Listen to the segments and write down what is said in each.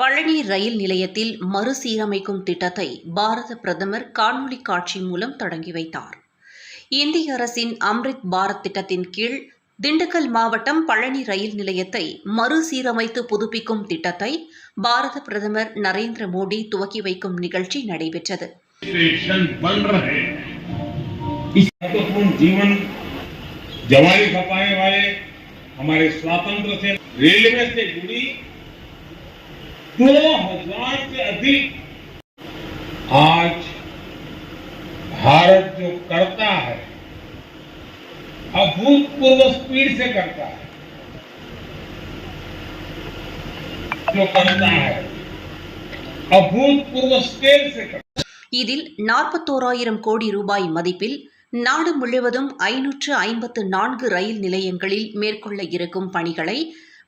பழனி ரயில் நிலையத்தில் மறுசீரமைக்கும் திட்டத்தை பாரத பிரதமர் காணொலி காட்சி மூலம் தொடங்கி வைத்தார். இந்திய அரசின் அம்ரித் பாரத் திட்டத்தின் கீழ் திண்டுக்கல் மாவட்டம் பழனி ரயில் நிலையத்தை மறுசீரமைத்து புதுப்பிக்கும் திட்டத்தை பாரத பிரதமர் நரேந்திர மோடி துவக்கி வைக்கும் நிகழ்ச்சி நடைபெற்றது. ஜவாரி दो हजार से अधिक आज भारत जो करता है अभूतपूर्व स्पीड से करता है जो करता है अभूतपूर्व स्केल से करता है இதில் நாற்பத்தோராயிரம் கோடி ரூபாய் மதிப்பில் நாடு முழுவதும் ஐநூற்று ஐம்பத்து நான்கு ரயில் நிலையங்களில் மேற்கொள்ள இருக்கும் பணிகளை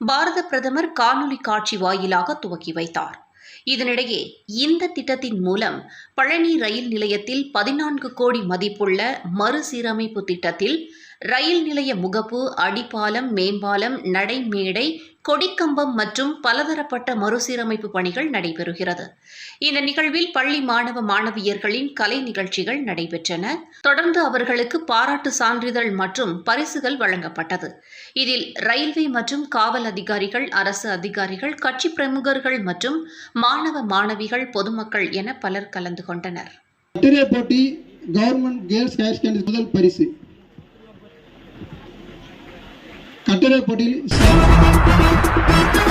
பாரத பிரதமர் காணொலி காட்சி வாயிலாக துவக்கி வைத்தார். இதனிடையே இந்த திட்டத்தின் மூலம் பழனி ரயில் நிலையத்தில் பதினான்கு கோடி மதிப்புள்ள மறுசீரமைப்பு திட்டத்தில் ரயில் நிலைய முகப்பு அடிப்பாலம் மேம்பாலம் நடைமேடை கொடிக்கம்பம் மற்றும் பலதரப்பட்ட மறுசீரமைப்பு பணிகள் நடைபெறுகிறது. இந்த நிகழ்வில் பள்ளி மாணவ மாணவியர்களின் கலை நிகழ்ச்சிகள் நடைபெற்றன. தொடர்ந்து அவர்களுக்கு பாராட்டு சான்றிதழ் மற்றும் பரிசுகள் வழங்கப்பட்டது. இதில் ரயில்வே மற்றும் காவல் அதிகாரிகள் அரசு அதிகாரிகள் கட்சி பிரமுகர்கள் மற்றும் மாணவ மாணவிகள் பொதுமக்கள் என பலர் கலந்து கொண்டனர். போட்டி கவர்மெண்ட் கேர்ள்ஸ் ஹையர் செகண்டரி முதல் பரிசு. கட்டுரை போட்டியில் ச-